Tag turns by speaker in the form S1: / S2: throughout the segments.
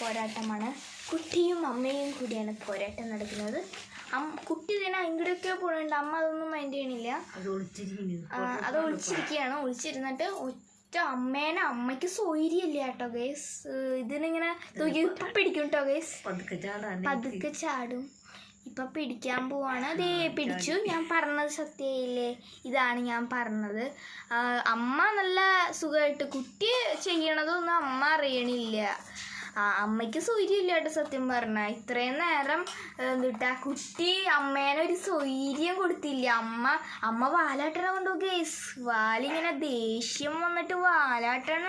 S1: പോരാട്ടമാണ്. കുട്ടിയും അമ്മയും കൂടിയാണ് പോരാട്ടം നടക്കുന്നത്. കുട്ടി തന്നെ അങ്ങോട്ടൊക്കെ പോകുന്നുണ്ട് അമ്മ അതൊന്നും മൈൻഡ് ചെയ്യണില്ല.
S2: അത്
S1: ഒളിച്ചിരിക്കുകയാണ്. ഒളിച്ചിരുന്നിട്ട് ഒറ്റ അമ്മേനെ അമ്മയ്ക്ക് സൗകര്യമില്ല കേട്ടോ ഗേസ് ഇതിനിങ്ങനെ തൂക്കി ഇപ്പൊ പിടിക്കും കേട്ടോ ഗേസ്
S2: പതുക്കെ
S1: ചാടും. ഇപ്പൊ പിടിക്കാൻ പോവാണ്. അതേ. പിടിച്ചു. ഞാൻ പറഞ്ഞത് സത്യയില്ലേ ഇതാണ് ഞാൻ പറഞ്ഞത്. അമ്മ നല്ല സുഖമായിട്ട് കുട്ടി ചെയ്യണതൊന്നും അമ്മ അറിയണില്ല. ആ അമ്മയ്ക്ക് സൗകര്യമില്ല കേട്ടോ സത്യം പറഞ്ഞ. ഇത്രയും നേരം എന്തിട്ടാ കുട്ടി അമ്മേനെ ഒരു സൗകര്യം കൊടുത്തില്ല. അമ്മ അമ്മ വാലാട്ടണ കൊണ്ടു ഗേസ് വാലിങ്ങനെ ദേഷ്യം വന്നിട്ട് വാലാട്ടണ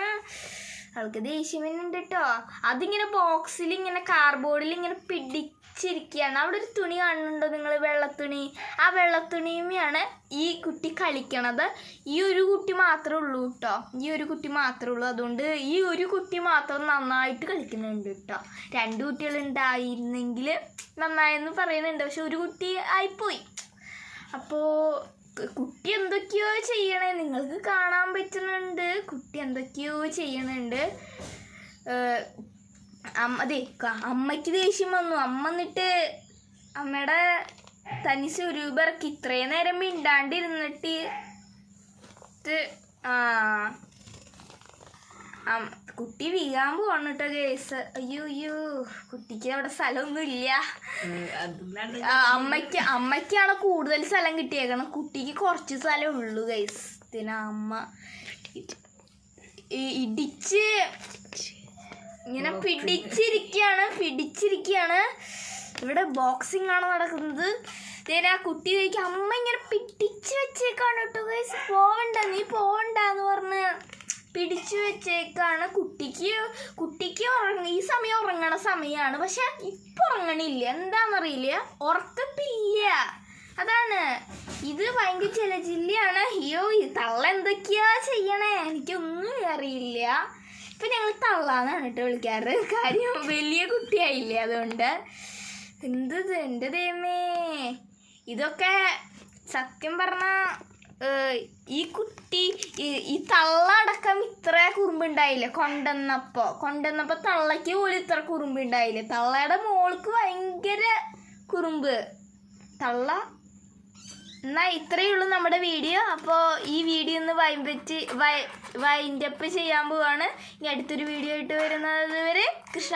S1: അവൾക്ക് ദേഷ്യം ഉണ്ട് കേട്ടോ അതിങ്ങനെ ബോക്സിൽ ഇങ്ങനെ കാർബോർഡിൽ ഇങ്ങനെ പിടിച്ചിരിക്കുകയാണ്. അവിടെ ഒരു തുണി കാണുന്നുണ്ടോ നിങ്ങൾ വെള്ളത്തുണി? ആ വെള്ളത്തുണിയുമാണ് ഈ കുട്ടി കളിക്കണത്. ഈ ഒരു കുട്ടി മാത്രമേ ഉള്ളൂ കേട്ടോ ഈ ഒരു കുട്ടി മാത്രമേ ഉള്ളൂ. അതുകൊണ്ട് ഈ ഒരു കുട്ടി മാത്രം നന്നായിട്ട് കളിക്കുന്നുണ്ട് കേട്ടോ രണ്ട് കുട്ടികൾ ഉണ്ടായിരുന്നെങ്കിൽ നന്നായെന്ന് പറയുന്നുണ്ട്. പക്ഷെ ഒരു കുട്ടി ആയിപ്പോയി. അപ്പോൾ കുട്ടി എന്തൊക്കെയോ ചെയ്യണേ. നിങ്ങൾക്ക് കാണാൻ പറ്റുന്നുണ്ട്. കുട്ടി എന്തൊക്കെയോ ചെയ്യണുണ്ട്. അമ്മ അതെ അമ്മയ്ക്ക് ദേഷ്യം വന്നു. അമ്മ എന്നിട്ട് അമ്മയുടെ തനി സ്വരൂപിറക്കി ഇത്രയും നേരം മിണ്ടാണ്ടിരുന്നിട്ട് ആ കുട്ടി വീഴാൻ പോവാണ് കേട്ടോ കേസ് അയ്യോ അയ്യോ. കുട്ടിക്ക് അവിടെ സ്ഥലമൊന്നും ഇല്ല അമ്മയ്ക്ക് അമ്മയ്ക്കാണ് കൂടുതൽ സ്ഥലം കിട്ടിയേക്കണം കുട്ടിക്ക് കുറച്ച് സ്ഥലമേ ഉള്ളൂ കേസ് പിന്നെ അമ്മ ഇടിച്ച് ഇങ്ങനെ പിടിച്ചിരിക്കുകയാണ് പിടിച്ചിരിക്കുകയാണ് ഇവിടെ ബോക്സിംഗ് ആണ് നടക്കുന്നത്. നേരെ ആ കുട്ടി ചോദിക്കും അമ്മ ഇങ്ങനെ പിടിച്ച് വെച്ചേക്കാണ് കേട്ടോ ഗൈസ് പോവണ്ട നീ പോവണ്ട എന്ന് പറഞ്ഞ്. പിടിച്ചു വെച്ചേക്കാണ്. കുട്ടിക്ക് കുട്ടിക്ക് ഉറങ്ങ ഈ സമയം ഉറങ്ങണ സമയമാണ് പക്ഷെ ഇപ്പൊ ഉറങ്ങണില്ല. എന്താണെന്നറിയില്ല ഉറക്കത്തില്ല. അതാണ്. ഇത് ഭയങ്കര ചിലജില്ലാണ് അയ്യോ ഈ തള്ള എന്തൊക്കെയാ ചെയ്യണേ? എനിക്കൊന്നും അറിയില്ല. ഇപ്പൊ ഞങ്ങൾ തള്ളാന്നാണ് കേട്ടോ വിളിക്കാറ്. കാര്യം വലിയ കുട്ടിയായില്ലേ അതുകൊണ്ട്. എന്ത്? എന്റെ ദൈവമേ. ഇതൊക്കെ സത്യം പറഞ്ഞ ഈ കുട്ടി ഈ- തള്ളടക്കം ഇത്ര കുറുമ്പുണ്ടായില്ല? കൊണ്ടുവന്നപ്പോ. കൊണ്ടുവന്നപ്പോ തള്ളയ്ക്ക് പോലും ഇത്ര കുറുമ്പുണ്ടായില്ല? തള്ളയുടെ മോൾക്ക് ഭയങ്കര കുറുമ്പ്. തള്ള എന്നാ ഇത്രയേ ഉള്ളൂ നമ്മുടെ വീഡിയോ. അപ്പോൾ ഈ വീഡിയോ ഒന്ന് വൈമ്പറ്റ് വൈ വൈൻഡപ്പ് ചെയ്യാൻ പോവാണ്. ഇനി അടുത്തൊരു വീഡിയോ ആയിട്ട് വരുന്നത് വരെ കൃഷ്ണ